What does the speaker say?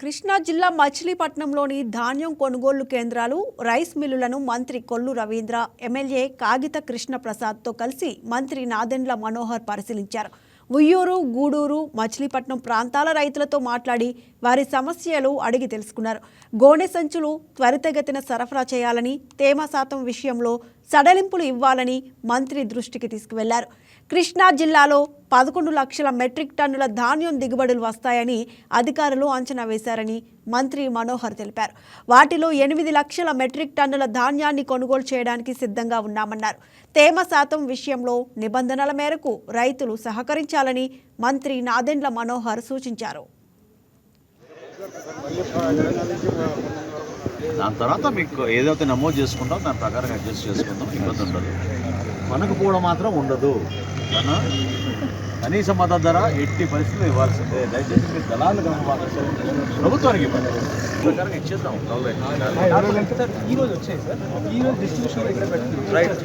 కృష్ణా జిల్లా మచిలీపట్నంలోని ధాన్యం కొనుగోలు కేంద్రాలు రైస్ మిల్లులను మంత్రి కొల్లు రవీంద్ర ఎమ్మెల్యే కాగిత కృష్ణ ప్రసాద్తో కలిసి మంత్రి నాదెండ్ల మనోహర్ పరిశీలించారు. ఉయ్యూరు గూడూరు మచిలీపట్నం ప్రాంతాల రైతులతో మాట్లాడి వారి సమస్యలు అడిగి తెలుసుకున్నారు. గోనె సంచులు త్వరితగతిన సరఫరా చేయాలని తేమ శాతం విషయంలో సడలింపులు ఇవ్వాలని మంత్రి దృష్టికి తీసుకువెళ్ళారు. కృష్ణా జిల్లాలో పదకొండు లక్షల మెట్రిక్ టన్నుల ధాన్యం దిగుబడులు వస్తాయని అధికారులు అంచనా వేశారని మంత్రి మనోహర్ తెలిపారు. వాటిలో ఎనిమిది లక్షల మెట్రిక్ టన్నుల ధాన్యాన్ని కొనుగోలు చేయడానికి సిద్ధంగా ఉన్నామన్నారు. తేమ శాతం విషయంలో నిబంధనల మేరకు రైతులు సహకరించాలని మంత్రి నాదెండ్ల మనోహర్ సూచించారు. దాని తర్వాత మీకు ఏదైతే నమోదు చేసుకుంటామో దాని ప్రకారం అడ్జస్ట్ చేసుకుందాం ఇబ్బంది ఉండదు. మనకు కూడా మాత్రం ఉండదు. అన్నా? కనీస మద్దతు ధర ఎట్టి పరిస్థితులు ఇవ్వాల్సిందే. దయచేసి మీరు దళాలు ప్రభుత్వానికి ఇవ్వండి. ప్రకారం ఇచ్చేద్దాం. ఈ రోజు వచ్చాయి సార్. ఈ రోజు డిస్ట్రిబ్యూషన్ రైట్